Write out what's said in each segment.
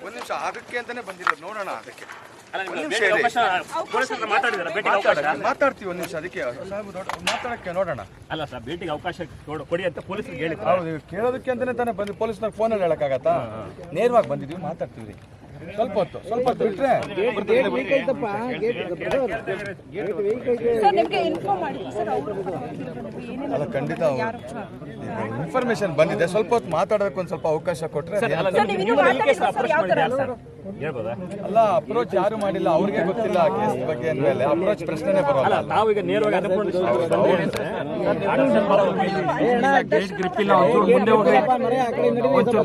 ಒಂದು ನಿಮಿಷ ಅದಕ್ಕೆ ಅಂತಾನೆ ಬಂದಿಲ್ಲ ನೋಡೋಣ ಅದಕ್ಕೆ. ಮಾತಾಡ್ತೀವಿ ಒಂದು ನಿಮಿಷ ಅದಕ್ಕೆ ಮಾತಾಡಕ್ಕೆ ನೋಡೋಣ. ಅಲ್ಲ ಸರ್ ಭೇಟಿಗೆ ಅವಕಾಶ ಕೊಡು- ಅಂತ ಪೊಲೀಸ್ ಹೇಳಿ ಕೇಳೋದಕ್ಕೆ ಅಂತಾನೆ ತಾನೇ ಬಂದು ಪೊಲೀಸ್ನಾಗ ಫೋನಲ್ಲಿ ಹೇಳಕ್ಕಾಗತ್ತಾ? ನೇರವಾಗಿ ಬಂದಿದ್ವಿ ಮಾತಾಡ್ತೀವಿ ಸ್ವಲ್ಪ ಹೊತ್ತು ಸ್ವಲ್ಪ ಹೊತ್ತು ಬಿಟ್ರೆ ಅಲ್ಲ ಖಂಡಿತ ಇನ್ಫಾರ್ಮೇಶನ್ ಬಂದಿದೆ ಸ್ವಲ್ಪ ಹೊತ್ತು ಮಾತಾಡೋದಕ್ಕೆ ಒಂದು ಸ್ವಲ್ಪ ಅವಕಾಶ ಕೊಟ್ರೆ ಹೇಳ್ಬೋದಾ ಅಲ್ಲ ಅಪ್ರೋಚ್ ಯಾರು ಮಾಡಿಲ್ಲ ಅವ್ರಿಗೆ ಗೊತ್ತಿಲ್ಲ ಕೇಸ್ ಬಗ್ಗೆ ಅಂದ್ಮೇಲೆ ಅಪ್ರೋಚ್ ಪ್ರಶ್ನೆನೇ ಬರೋಲ್ಲ ಅಲ್ಲ ನಾವೀಗ ನೇರವಾಗಿ ಗ್ರಿಪ್ ಇಲ್ಲ ಒಂಚೂರು ಮುಂದೆ ಹೋಗಿ ಒಂಚೂರು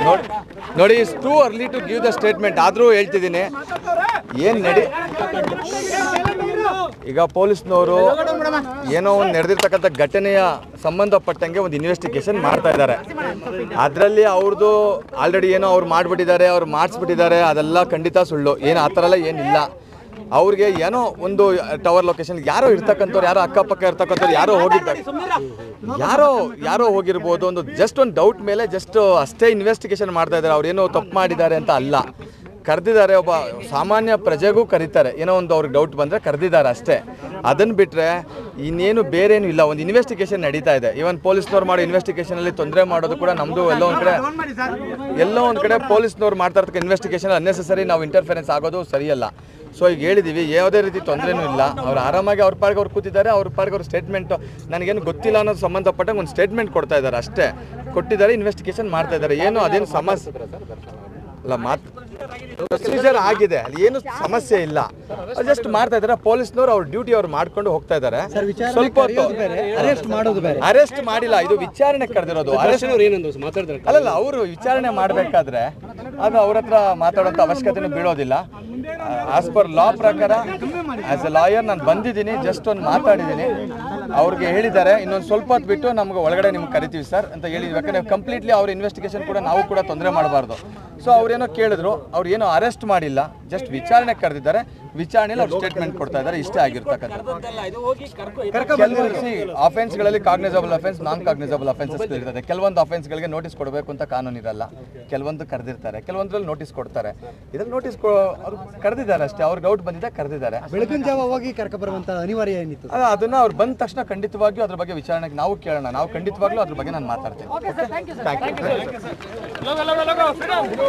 ನೋಡ್- ನೋಡಿ is too early to give the statement ಆದರೂ ಹೇಳ್ತಿದ್ದೀನಿ. ಏನು ನಡಿ ಈಗ ಪೊಲೀಸ್ನವರು ಏನೋ ಒಂದು ನಡೆದಿರ್ತಕ್ಕಂಥ ಘಟನೆಯ ಸಂಬಂಧಪಟ್ಟಂಗೆ ಒಂದು ಇನ್ವೆಸ್ಟಿಗೇಷನ್ ಮಾಡ್ತಾ ಇದ್ದಾರೆ. ಅದರಲ್ಲಿ ಅವ್ರದ್ದು ಆಲ್ರೆಡಿ ಏನೋ ಅವ್ರು ಮಾಡಿಬಿಟ್ಟಿದ್ದಾರೆ, ಅವ್ರು ಮಾಡಿಸ್ಬಿಟ್ಟಿದ್ದಾರೆ, ಅದೆಲ್ಲ ಖಂಡಿತ ಸುಳ್ಳು. ಏನು ಆ ಥರ ಎಲ್ಲ ಏನಿಲ್ಲ. ಅವ್ರಿಗೆ ಏನೋ ಒಂದು ಟವರ್ ಲೊಕೇಶನ್ ಯಾರೋ ಇರ್ತಕ್ಕಂಥವ್ರು, ಯಾರೋ ಅಕ್ಕಪಕ್ಕ ಇರ್ತಕ್ಕಂಥವ್ರು ಯಾರೋ ಹೋಗಿದ್ದಾರೆ. ಯಾರೋ ಯಾರೋ ಹೋಗಿರ್ಬೋದು, ಒಂದು ಜಸ್ಟ್ ಒಂದು ಡೌಟ್ ಮೇಲೆ ಜಸ್ಟ್ ಅಷ್ಟೇ ಇನ್ವೆಸ್ಟಿಗೇಷನ್ ಮಾಡ್ತಾ ಇದ್ದಾರೆ. ಅವ್ರು ಏನೋ ತಪ್ಪು ಮಾಡಿದ್ದಾರೆ ಅಂತ ಅಲ್ಲ. ಕರೆದಿದ್ದಾರೆ, ಒಬ್ಬ ಸಾಮಾನ್ಯ ಪ್ರಜೆಗೂ ಕರೀತಾರೆ. ಏನೋ ಒಂದು ಅವ್ರಿಗೆ ಡೌಟ್ ಬಂದರೆ ಕರೆದಿದ್ದಾರೆ ಅಷ್ಟೇ. ಅದನ್ನು ಬಿಟ್ಟರೆ ಇನ್ನೇನು ಬೇರೇನು ಇಲ್ಲ. ಒಂದು ಇನ್ವೆಸ್ಟಿಗೇಷನ್ ನಡೀತಾ ಇದೆ. ಇವನ್ ಪೊಲೀಸ್ನವ್ರು ಮಾಡೋ ಇನ್ವೆಸ್ಟಿಗೇಷನಲ್ಲಿ ತೊಂದರೆ ಮಾಡೋದು ಕೂಡ ನಮ್ಮದು ಎಲ್ಲೋ ಒಂದು ಕಡೆ ಎಲ್ಲೋ ಒಂದು ಕಡೆ ಪೊಲೀಸ್ನವ್ರು ಮಾಡ್ತಾ ಇರ್ತಕ್ಕ ಇನ್ವೆಸ್ಟಿಗೇಷನ್ ಅನ್ನೆಸರಿ ನಾವು ಇಂಟರ್ಫೆರೆನ್ಸ್ ಆಗೋದು ಸರಿಯಲ್ಲ. ಸೊ ಈಗ ಹೇಳಿದ್ದೀವಿ ಯಾವುದೇ ರೀತಿ ತೊಂದರೆನೂ ಇಲ್ಲ. ಅವ್ರು ಆರಾಮಾಗಿ ಅವ್ರ ಪಾಡಿಗೆ ಅವ್ರು ಕೂತಿದ್ದಾರೆ, ಅವ್ರ ಪಾಡಿಗೆ ಅವ್ರ ಸ್ಟೇಟ್ಮೆಂಟು ನನಗೇನು ಗೊತ್ತಿಲ್ಲ ಅನ್ನೋದು ಸಂಬಂಧಪಟ್ಟಂಗೆ ಒಂದು ಸ್ಟೇಟ್ಮೆಂಟ್ ಕೊಡ್ತಾ ಇದ್ದಾರೆ ಅಷ್ಟೇ. ಕೊಟ್ಟಿದ್ದಾರೆ ಇನ್ವೆಸ್ಟಿಗೇಷನ್ ಮಾಡ್ತಾ ಇದ್ದಾರೆ. ಏನು ಅದೇನು ಸಮಸ್ಯೆ ಅಲ್ಲ, ಮಾತು ಪ್ರೊಸೀಜರ್ ಆಗಿದೆ. ಅಲ್ಲಿ ಏನು ಸಮಸ್ಯೆ ಇಲ್ಲ. ಜಸ್ಟ್ ಮಾಡ್ತಾ ಇದ್ದಾರೆ. ಪೊಲೀಸ್ನವರು ಅವ್ರ ಡ್ಯೂಟಿ ಅವ್ರು ಮಾಡ್ಕೊಂಡು ಹೋಗ್ತಾ ಇದ್ದಾರೆ. ಸ್ವಲ್ಪ ಅರೆಸ್ಟ್ ಮಾಡೋದು ಅರೆಸ್ಟ್ ಮಾಡಿಲ್ಲ. ಇದು ವಿಚಾರಣೆ ಕರೆದಿರೋದು. ಅಲ್ಲಲ್ಲ ಅವರು ವಿಚಾರಣೆ ಮಾಡಬೇಕಾದ್ರೆ ಅದು ಅವ್ರ ಹತ್ರ ಮಾತಾಡೋಂಥ ಅವಶ್ಯಕತೆನೂ ಬೀಳೋದಿಲ್ಲ. ಆಸ್ ಪರ್ ಲಾ ಪ್ರಕಾರ ಆಸ್ ಎ ಲಾಯರ್ ನಾನು ಬಂದಿದ್ದೀನಿ ಜಸ್ಟ್ ಒಂದು ಮಾತಾಡಿದ್ದೀನಿ. ಅವ್ರಿಗೆ ಹೇಳಿದ್ದಾರೆ. ಇನ್ನೊಂದು ಸ್ವಲ್ಪ ಹೊತ್ತು ಬಿಟ್ಟು ನಮ್ಗೆ ಒಳಗಡೆ ನಿಮ್ಗೆ ಕರಿತೀವಿ ಸರ್ ಅಂತ ಹೇಳಿದ್ವಿ. ಯಾಕಂದ್ರೆ ಕಂಪ್ಲೀಟ್ಲಿ ಅವ್ರ ಇನ್ವೆಸ್ಟಿಗೇಷನ್ ಕೂಡ ನಾವು ಕೂಡ ತೊಂದರೆ ಮಾಡಬಾರ್ದು. ಸೊ ಅವ್ರೇನೋ ಕೇಳಿದ್ರು ಅವ್ರು ಏನೋ ಅರೆಸ್ಟ್ ಮಾಡಿಲ್ಲ ಜಸ್ಟ್ ವಿಚಾರಣೆ ಕರೆದಿದ್ದಾರೆ. ವಿಚಾರಣೆಯಲ್ಲಿ ಅವ್ರು ಸ್ಟೇಟ್ಮೆಂಟ್ ಕೊಡ್ತಾ ಇದ್ದಾರೆ ಇಷ್ಟೇ ಆಗಿರ್ತಕ್ಕಂಥ ಅಫೆನ್ಸ್ಗಳಲ್ಲಿ cognizable offence non cognizable offences ಇರ್ತದೆ ಕೆಲವೊಂದು ಅಫೆನ್ಸ್ಗಳಿಗೆ ನೋಟಿಸ್ ಕೊಡಬೇಕು ಅಂತ ಕಾನೂನು ಇರಲ್ಲ. ಕೆಲವೊಂದು ಕರೆದಿರ್ತಾರೆ ಕೆಲವೊಂದ್ರಲ್ಲಿ ನೋಟಿಸ್ ಕೊಡ್ತಾರೆ. ಇದ್ರಲ್ಲಿ ನೋಟಿಸ್ ಅವ್ರು ಕರೆದಿದ್ದಾರೆ ಅಷ್ಟೇ ಅವ್ರು ಡೌಟ್ ಬಂದಿದೆ ಕರೆದಿದ್ದಾರೆ. ಬೆಳಗಿನ ಜಾವ ಹೋಗಿ ಕರ್ಕ ಬರುವಂತ ಅನಿವಾರ್ಯ ಏನಿತ್ತು? ಅದ- ಅದನ್ನ ಅವ್ರು ಬಂದ ತಕ್ಷಣ ಖಂಡಿತವಾಗಿಯೂ ಅದ್ರ ಬಗ್ಗೆ ವಿಚಾರಣೆಗೆ ನಾವು ಕೇಳೋಣ. ನಾವು ಖಂಡಿತವಾಗ್ಲೂ ಅದ್ರ ಬಗ್ಗೆ ನಾನು ಮಾತಾಡ್ತೀನಿ.